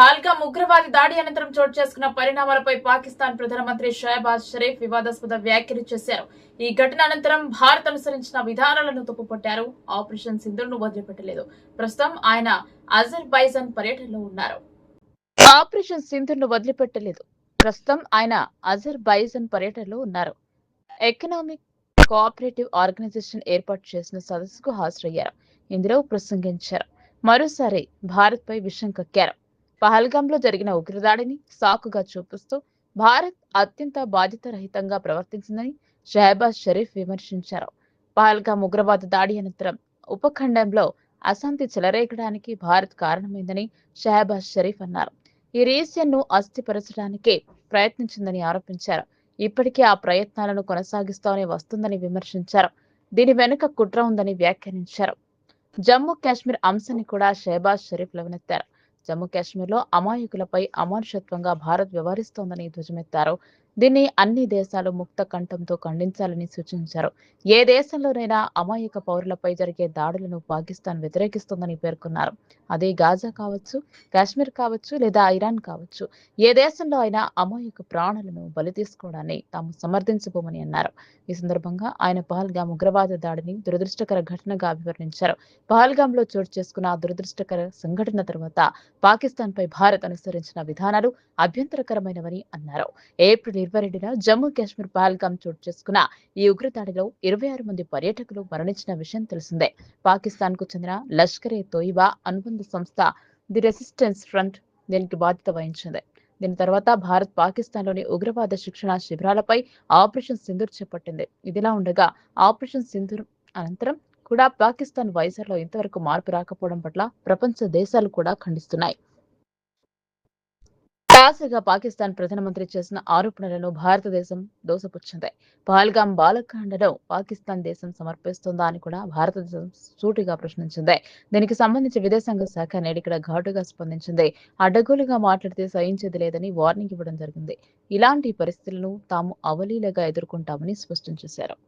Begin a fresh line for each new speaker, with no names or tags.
పహల్గామ్ ఉగ్రవాది దాడి అనంతరం చోటు చేసుకున్న పరిణామాలపై పాకిస్తాన్ ప్రధానమంత్రి షహబాజ్ షరీఫ్ వివాదాస్పద వ్యాఖ్యలు చేశారు. ఈ ఘటన అనంతరం భారత్ అనుసరించిన విధానాలను తప్పుపట్టారు. ఆపరేషన్ సింధును వదిలిపెట్టలేదు. ప్రస్తుతం ఆయన అజర్బైజాన్ పర్యటనలో ఉన్నారు. ఆపరేషన్ సింధును వదిలిపెట్టలేదు. ప్రస్తుతం ఆయన అజర్బైజాన్ పర్యటనలో ఉన్నారు. ఎకనామిక్ కోఆపరేటివ్ ఆర్గనైజేషన్ ఏర్పాటు చేసిన సదస్సుకు హాజరయ్యారు. ఇందులో ప్రసంగించారు. మరోసారి భారత్పై విషం కక్కారు. పహల్గాంలో జరిగిన ఉగ్రదాడిని సాకుగా చూపిస్తూ భారత్ అత్యంత బాధ్యతరహితంగా ప్రవర్తించిందని షహబాజ్ షరీఫ్ విమర్శించారు. పహల్గాం ఉగ్రవాద దాడి అనంతరం ఉపఖండంలో అశాంతి చెలరేగడానికి భారత్ కారణమైందని షహబాజ్ షరీఫ్ అన్నారు. ఈ రీజియన్ అస్థిపరచడానికే ప్రయత్నించిందని ఆరోపించారు. ఇప్పటికే ఆ ప్రయత్నాలను కొనసాగిస్తూనే వస్తుందని విమర్శించారు. దీని వెనుక కుట్ర ఉందని వ్యాఖ్యానించారు. జమ్మూ కాశ్మీర్ అంశాన్ని కూడా షహబాజ్ షరీఫ్ లేవనెత్తారు. జమ్మూ కాశ్మీర్లో అమాయకులపై అమానుషత్వంగా భారత్ వ్యవహరిస్తోందని ధ్వజమెత్తారు. దీన్ని అన్ని దేశాలు ముక్త కంఠంతో ఖండించాలని సూచించారు. ఏ దేశంలోనైనా అమాయక పౌరులపై జరిగే దాడులను పాకిస్తాన్ వ్యతిరేకిస్తుందని పేర్కొన్నారు. అది గాజా కావచ్చు కాశ్మీర్ కావచ్చు లేదా ఇరాన్ కావచ్చు ఏ దేశంలో అయినా అమాయక ప్రాణులను బలి తీసుకోవడాన్ని తాము సమర్థించబోమని అన్నారు. ఈ సందర్భంగా ఆయన పహల్గాం ఉగ్రవాద దాడిని దురదృష్టకర ఘటనగా అభివర్ణించారు. పహల్గాంలో చోటు చేసుకున్న దురదృష్టకర సంఘటన తర్వాత పాకిస్తాన్ పై భారత్ అనుసరించిన విధానాలు అభ్యంతరకరమైనవని అన్నారు. ఏప్రిల్ ఇరవై జమ్మూ కాశ్మీర్ పహల్గాం చోటు చేసుకున్న ఈ ఉగ్రదాడిలో ఇరవై ఆరు మంది పర్యాటకులు మరణించిన విషయం తెలిసిందే. పాకిస్తాన్కు చెందిన లష్కర్ ఏ తోయిబా అనుబంధ సంస్థ ది రెసిస్టెన్స్ ఫ్రంట్ దీనికి బాధ్యత వహించింది. దీని తర్వాత భారత్ పాకిస్తాన్లోని ఉగ్రవాద శిక్షణ శిబిరాలపై ఆపరేషన్ సింధూర్ చేపట్టింది. ఇదిలా ఉండగా ఆపరేషన్ సింధూర్ అనంతరం కూడా పాకిస్తాన్ వైజాగ్లో ఇంతవరకు మార్పు రాకపోవడం పట్ల ప్రపంచ దేశాలు కూడా ఖండిస్తున్నాయి. తాజాగా పాకిస్తాన్ ప్రధానమంత్రి చేసిన ఆరోపణలను భారతదేశం దోసపుచ్చింది. పహల్గాం బాలకాండను పాకిస్తాన్ దేశం సమర్పిస్తుందా అని కూడా భారతదేశం సూటిగా ప్రశ్నించింది. దీనికి సంబంధించి విదేశాంగ శాఖ నేడిక్కడ ఘాటుగా స్పందించింది. అడ్డగోలుగా మాట్లాడితే సహించేది లేదని వార్నింగ్ ఇవ్వడం జరిగింది. ఇలాంటి పరిస్థితులను తాము అవలీలగా ఎదుర్కొంటామని స్పష్టం చేశారు.